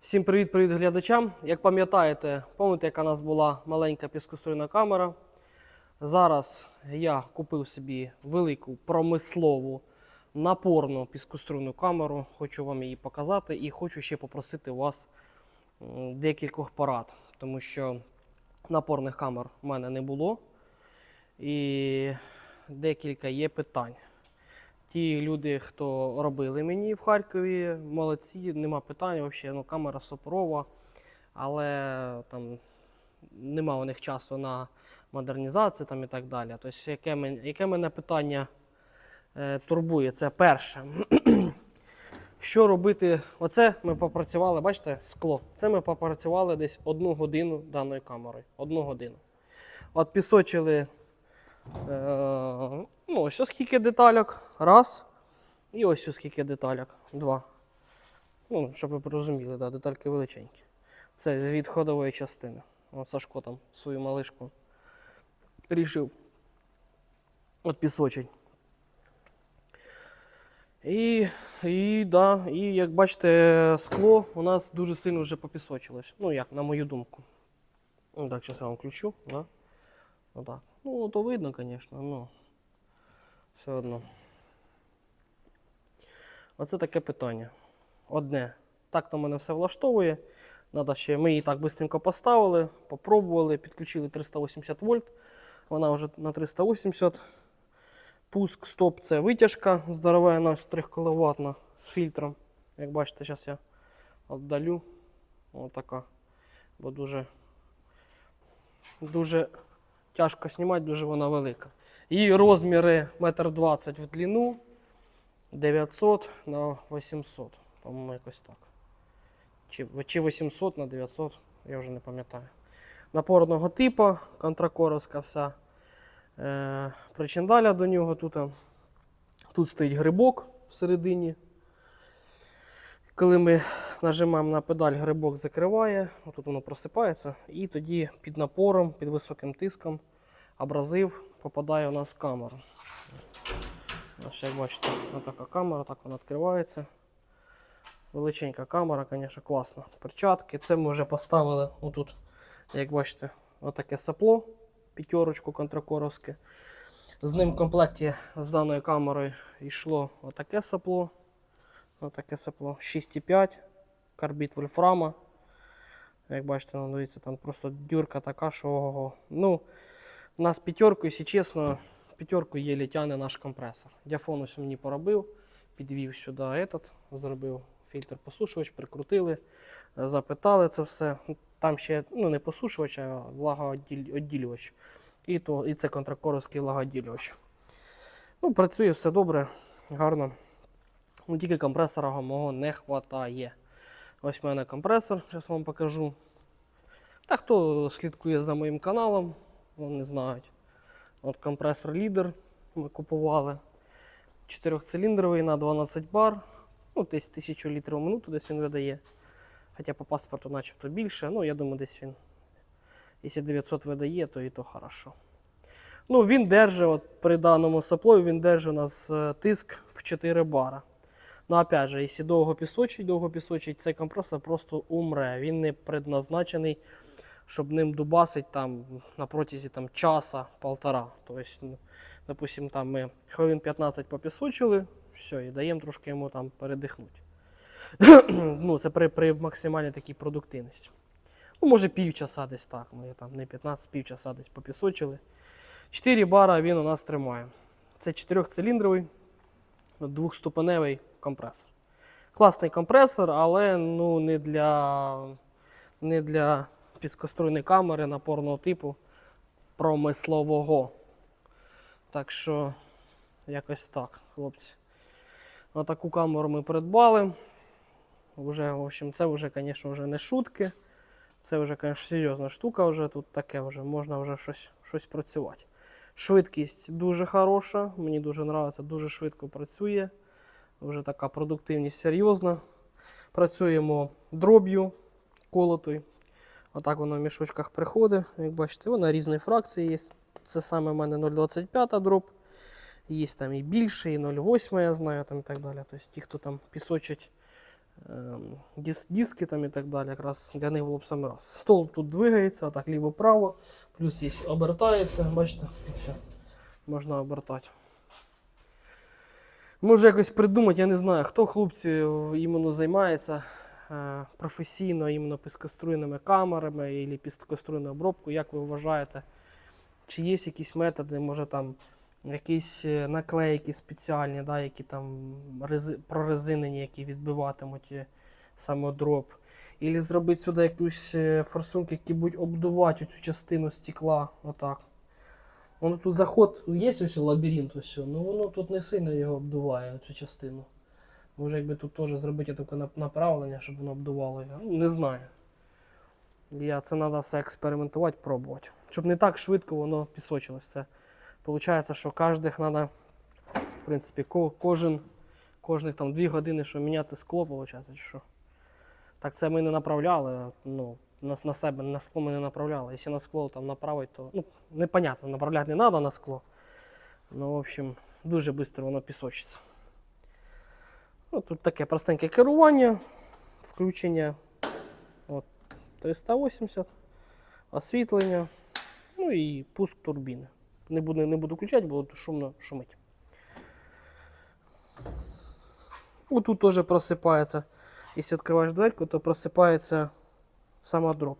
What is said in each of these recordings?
Всім привіт-привіт глядачам. Як пам'ятаєте, пам'ятаєте, яка у нас була маленька піскоструйна камера. Зараз я купив собі велику промислову напорну піскоструйну камеру. Хочу вам її показати і хочу ще попросити у вас декількох порад, тому що напорних камер в мене не було. І декілька є питань. Ті люди, хто робили мені в Харкові, молодці, нема питань взагалі. Ну, камера суперова, але там нема у них часу на модернізацію там, і так далі. Тобто, яке, мен- яке мене питання е, турбує? Це перше. Що робити? Оце ми попрацювали, бачите, скло. Це ми попрацювали десь одну годину даною камерою. Одну годину. От пісочили Е, ну, ось скільки детальок. Раз. І ось ось скільки детальок. Два. Ну, щоб ви порозуміли, да, детальки величенькі. Це з відходової частини. От Сашко там свою малишку рішив. От пісочить. І, і, да, і як бачите, скло у нас дуже сильно вже попісочилось. Ну, як, на мою думку. Так, зараз я вам включу. Да? Отак. Ну, то видно, звісно, ну. Все одно. Оце таке питання. Одне. Так то мене все влаштовує. Надо ще, ми її так швидко поставили, попробували, підключили 380 вольт. Вона вже на 380. Пуск, стоп, це витяжка здоровена, 3 кВт з фільтром. Як бачите, зараз я віддалю. Отака. Бо дуже, дуже тяжко знімати, дуже вона велика. Її розміри 1,20 м в длину, 900 на 800, по-моєму, якось так. Чи, чи 800 на 900, я вже не пам'ятаю. Напорного типу, контракоровська вся е, причиндаля до нього. Тут, тут стоїть грибок всередині. Коли ми нажимаємо на педаль, грибок закриває, тут воно просипається, і тоді під напором, під високим тиском абразив попадає у нас в камеру. Ось як бачите, така камера, так вона відкривається. Величенька камера, звісно, класна. Перчатки. Це ми вже поставили отут, як бачите, отаке сапло, п'ятерочку контракоровське. З ним в комплекті з даною камерою йшло отаке сапло. Отаке сапло 6,5, карбід вольфрама. Як бачите, ну, дивіться, там просто дюрка така, що ого. Ну, у нас п'ятерку, якщо чесно, п'ятерку єлі тягне наш компресор. Діафон ось мені поробив, підвів сюди этот, зробив фільтр посушувач, прикрутили, запитали це все. Там ще ну, не посушувач, а влагоодділювач. І, то, і це контракоровський влагоодділювач. Ну, працює все добре, гарно. Ну, тільки компресора мого не вистачає. Ось в мене компресор, зараз вам покажу. Та хто слідкує за моїм каналом, вони знають. От компресор лідер ми купували. Чотирьохциліндровий на 12 бар. Ну, десь 1000 літрів в минуту десь він видає. Хоча по паспорту начебто більше. Ну, я думаю, десь він. Якщо 900 видає, то і то хорошо. Ну, він держить, от при даному соплові, він держить у нас е, тиск в 4 бара. Ну, опять же, якщо довго пісочить, довго пісочить, цей компресор просто умре. Він не предназначений, щоб ним дубасить там на протязі там, часа, полтора. Тобто, ну, допустим, там ми хвилин 15 попісочили, все, і даємо трошки йому там передихнути. ну, це при, при максимальній такій продуктивності. Ну, може півчаса десь так. Ми там не 15, півчаса десь попісочили. 4 бара він у нас тримає. Це 4-циліндровий, двохступеневий компресор. Класний компресор, але ну, не для, не для піскоструйної камери напорного типу промислового. Так що, якось так, хлопці. Отаку камеру ми придбали. Уже, в общем, це вже, звісно, вже не шутки. Це вже, звісно, серйозна штука, вже тут таке вже можна вже щось, щось працювати. Швидкість дуже хороша, мені дуже подобається, дуже швидко працює. Вже така продуктивність серйозна. Працюємо дроб'ю колотою. Отак воно в мішочках приходить. Як бачите, вона різної фракції є. Це саме в мене 0,25 дроб. Є там і більше, і 0,8, я знаю, там і так далі. Тобто ті, хто там пісочить ем, дис, диски там і так далі. Якраз для них було б саме раз. Стол тут двигається, так ліво-право, плюс є обертається, бачите, все, можна обертати. Може якось придумати, я не знаю, хто хлопці іменно займається е, професійно іменно піскоструйними камерами або піскоструйною обробкою, як ви вважаєте? Чи є якісь методи, може там якісь е, наклейки спеціальні, да, які там рези, прорезинені, які відбиватимуть е, саме дроб. Ілі зробити сюди якусь е, форсунки, які будуть обдувати цю частину стекла. Отак. Воно тут заход, є ось лабіринт, ось, ну воно тут не сильно його обдуває, цю частину. Може, якби тут теж зробити таке направлення, щоб воно обдувало його. Ну, не знаю. Я це треба все експериментувати, пробувати. Щоб не так швидко воно пісочилось. Це Получається, що кожних треба, в принципі, ко- кожен, кожних там 2 години, що міняти скло, виходить, що. Так це ми не направляли, ну, на, на себе, на скло ми не направляли. Якщо на скло там направити, то ну, непонятно, направляти не треба на скло. Ну, в общем, дуже швидко воно пісочиться. Ну, тут таке простеньке керування, включення от, 380, освітлення, ну і пуск турбіни. Не буду, не буду включати, бо шумно шумить. О, тут теж просипається. Якщо відкриваєш дверку, то просипається сама дроп.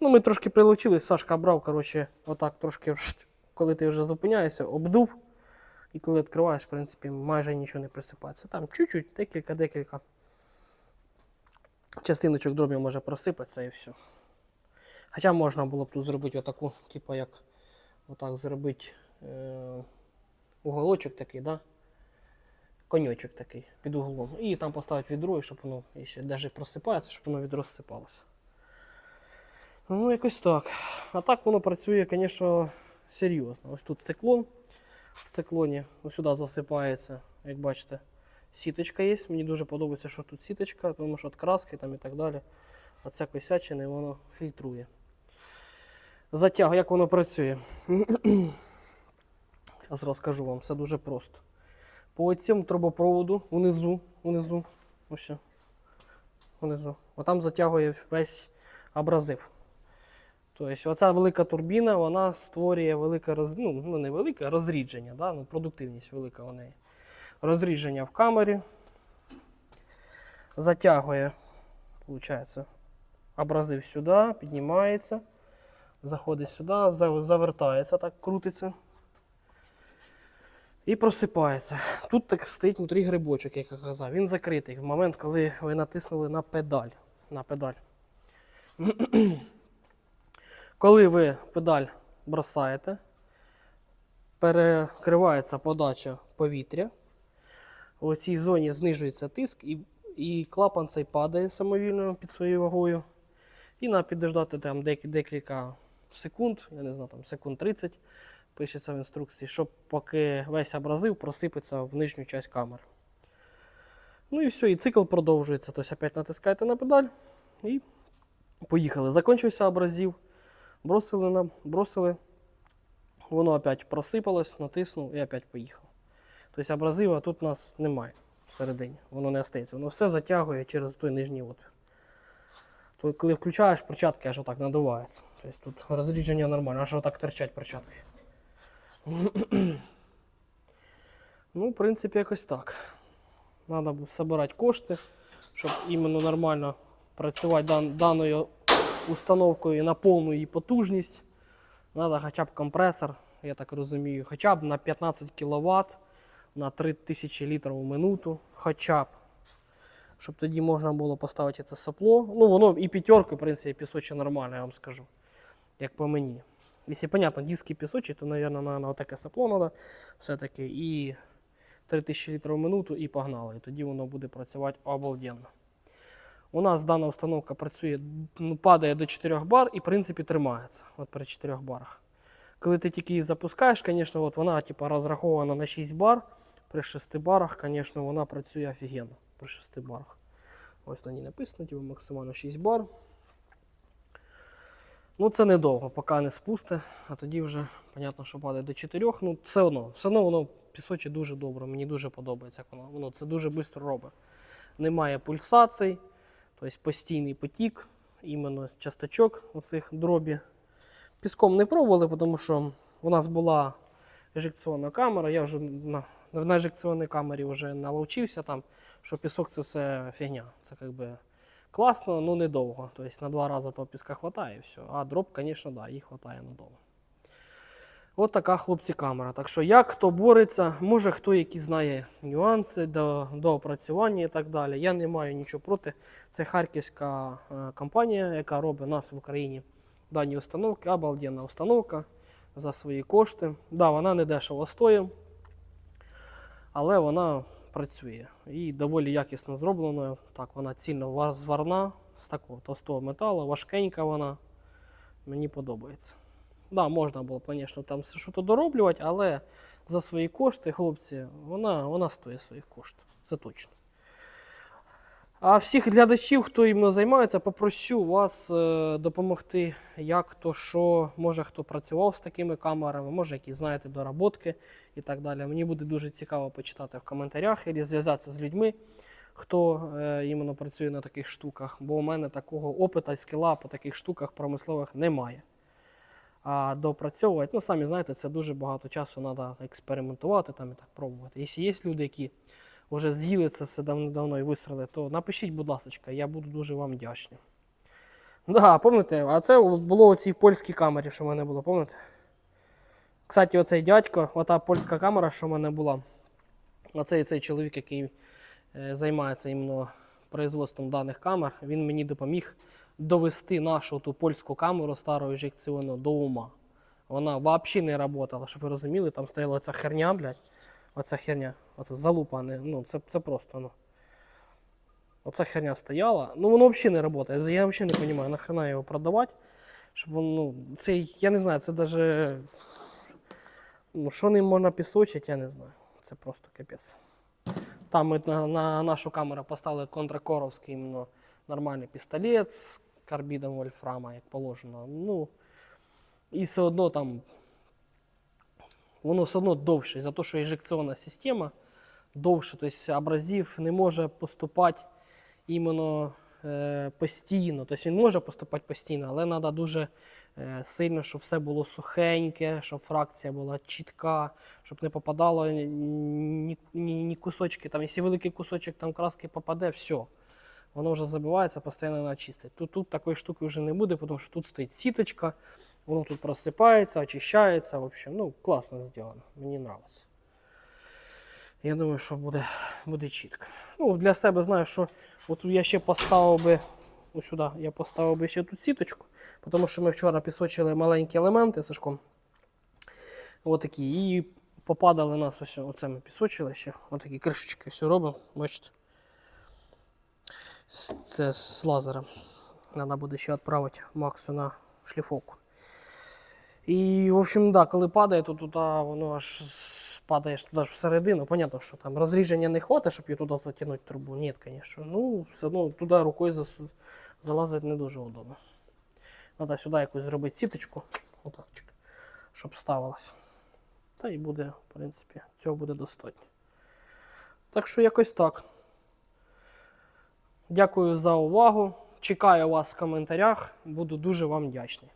Ну, ми трошки прилучились, Сашка брав, коротше, отак трошки, коли ти вже зупиняєшся, обдув. І коли відкриваєш, в принципі, майже нічого не присипається. Там чуть-чуть, декілька-декілька частиночок дробів може просипатися і все. Хоча можна було б тут зробити отаку, типу як отак зробити е, уголочок такий, да? коньочок такий під углом. І там поставити відро, і щоб воно, якщо навіть просипається, щоб воно відро розсипалося. Ну, якось так. А так воно працює, звісно, серйозно. Ось тут циклон. В циклоні ось сюди засипається, як бачите, сіточка є. Мені дуже подобається, що тут сіточка, тому що від краски там і так далі. От всякої сячини воно фільтрує. Затяг, як воно працює. Зараз розкажу вам, все дуже просто. По цьому трубопроводу унизу, унизу, ось, унизу. Отам затягує весь абразив. Тобто, оця велика турбіна, вона створює велике роз... ну, ну не велике, розрідження, да? ну, продуктивність велика у неї. Розрідження в камері. Затягує, виходить, абразив сюди, піднімається, заходить сюди, завертається, так крутиться. І просипається. Тут так стоїть внутрі грибочок, як я казав. Він закритий в момент, коли ви натиснули на педаль. На педаль. Коли ви педаль бросаєте, перекривається подача повітря. У цій зоні знижується тиск і, і клапан цей падає самовільно під своєю вагою. І треба підождати там дек- декілька секунд, я не знаю, там секунд 30, пишеться в інструкції, щоб поки весь абразив просипеться в нижню часть камери. Ну і все, і цикл продовжується. Тобто опять натискаєте на педаль і поїхали. Закінчився абразив. Бросили нам, бросили. Воно опять просипалось, натиснув і опять поїхав. Тобто абразива тут у нас немає всередині, воно не остається. Воно все затягує через той нижній отвір. То коли включаєш, перчатки аж отак надуваються. Тобто тут розрідження нормальне, аж отак торчать перчатки. ну, в принципі, якось так. Треба збирати кошти, щоб іменно нормально працювати дан- даною установкою на повну її потужність. Треба хоча б компресор, я так розумію, хоча б на 15 кВт на 3000 літрів в минуту. Хоча б. Щоб тоді можна було поставити це сопло. Ну, воно і п'ятерка, в принципі, пісоче нормально, я вам скажу. Як по мені. Якщо, понятно, диски пісочі, то, мабуть, на отаке сопло треба все-таки. І 3000 літрів в минуту і погнали. І тоді воно буде працювати обалденно. У нас дана установка працює, ну, падає до 4 бар і в принципі тримається от при 4 барах. Коли ти тільки її запускаєш, звісно, от вона типу, розрахована на 6 бар. При 6 барах, звісно, вона працює офігенно при 6 барах. Ось на ній написано, типу, максимально 6 бар. Ну, це недовго, поки не спусте, а тоді вже, понятно, що падає до 4. Ну, все одно, все одно воно пісочить дуже добре, мені дуже подобається, як воно. Воно це дуже швидко робить. немає пульсацій, тобто постійний потік, іменно часточок оцих дробі. Піском не пробували, тому що у нас була ежекційна камера. Я вже на, на ежекційній камері вже наловчився там, що пісок це все фігня. Це якби класно, але недовго. Тобто на два рази того піска вистачає і все. А дроб, звісно, да, їх вистачає надовго. От така хлопці камера. Так що як хто бореться, може хто які знає нюанси до, до опрацювання і так далі. Я не маю нічого проти. Це харківська е, компанія, яка робить нас в Україні дані установки, обалденна установка за свої кошти. Да, вона не дешево стоїть, але вона працює і доволі якісно зроблена. Так, вона цільно зварна з такого товстого металу, важкенька вона. Мені подобається. Да, можна було, звісно, там щось дороблювати, але за свої кошти, хлопці, вона, вона стоїть своїх коштів. Це точно. А всіх глядачів, хто іменно займається, попрошу вас е, допомогти, як то що, може хто працював з такими камерами, може які знаєте доработки і так далі. Мені буде дуже цікаво почитати в коментарях або зв'язатися з людьми, хто е, іменно працює на таких штуках, бо у мене такого опита і скіла по таких штуках промислових немає. А доопрацьовувати, ну самі знаєте, це дуже багато часу треба експериментувати там і так пробувати. Якщо є люди, які вже з'їли це все давно і висрали, то напишіть, будь ласка, я буду дуже вам вдячний. Да, пам'ятаєте, а це було у цій польській камері, що в мене було, пам'ятаєте? Кстати, оцей дядько, ота польська камера, що в мене була, оцей цей чоловік, який е, займається іменно производством даних камер, він мені допоміг довести нашу ту польську камеру стару інжекційну до ума. Вона взагалі не працювала, щоб ви розуміли, там стояла ця херня, блядь. Оця херня, оце залупа, не, ну це, це просто, ну. Оця херня стояла. Ну воно взагалі не працює. Я взагалі не розумію, нахрена його продавати. Щоб воно, ну, це, я не знаю, це даже. Ну, що ним можна пісочити, я не знаю. Це просто капець. Там ми на, на нашу камеру поставили контракоровський іменно нормальний пістолет з карбідом вольфрама, як положено. Ну, і все одно там воно все одно довше, за те, що інжекційна система довше, тобто абразив не може поступати іменно е, постійно. Тобто він може поступати постійно, але треба дуже е, сильно, щоб все було сухеньке, щоб фракція була чітка, щоб не попадало ні, ні, ні, кусочки. Там, якщо великий кусочок там краски попаде, все. Воно вже забивається, постійно треба чистити. Тут, тут такої штуки вже не буде, тому що тут стоїть сіточка, воно тут просипається, очищається. В общем, ну, класно зроблено. Мені подобається. Я думаю, що буде, буде чітко. Ну, для себе знаю, що от я ще поставив би. Ось сюди я поставив би ще тут сіточку, тому що ми вчора пісочили маленькі елементи Сашком. Отакі. І попадали нас ось оце ми пісочили ще. Отакі кришечки все робимо. Бачите. Це з лазером. Треба буде ще відправити Максу на шліфовку. І, в общем, да, коли падає, то туди воно аж падає туди ж всередину. Понятно, що там розріження не хватить, щоб її туди затягнути трубу. Ні, звісно. Ну, все одно туди рукою зас- залазити не дуже удобно. Треба сюди якусь зробити сіточку, отак, щоб ставилась. Та і буде, в принципі, цього буде достатньо. Так що якось так. Дякую за увагу. Чекаю вас в коментарях. Буду дуже вам вдячний.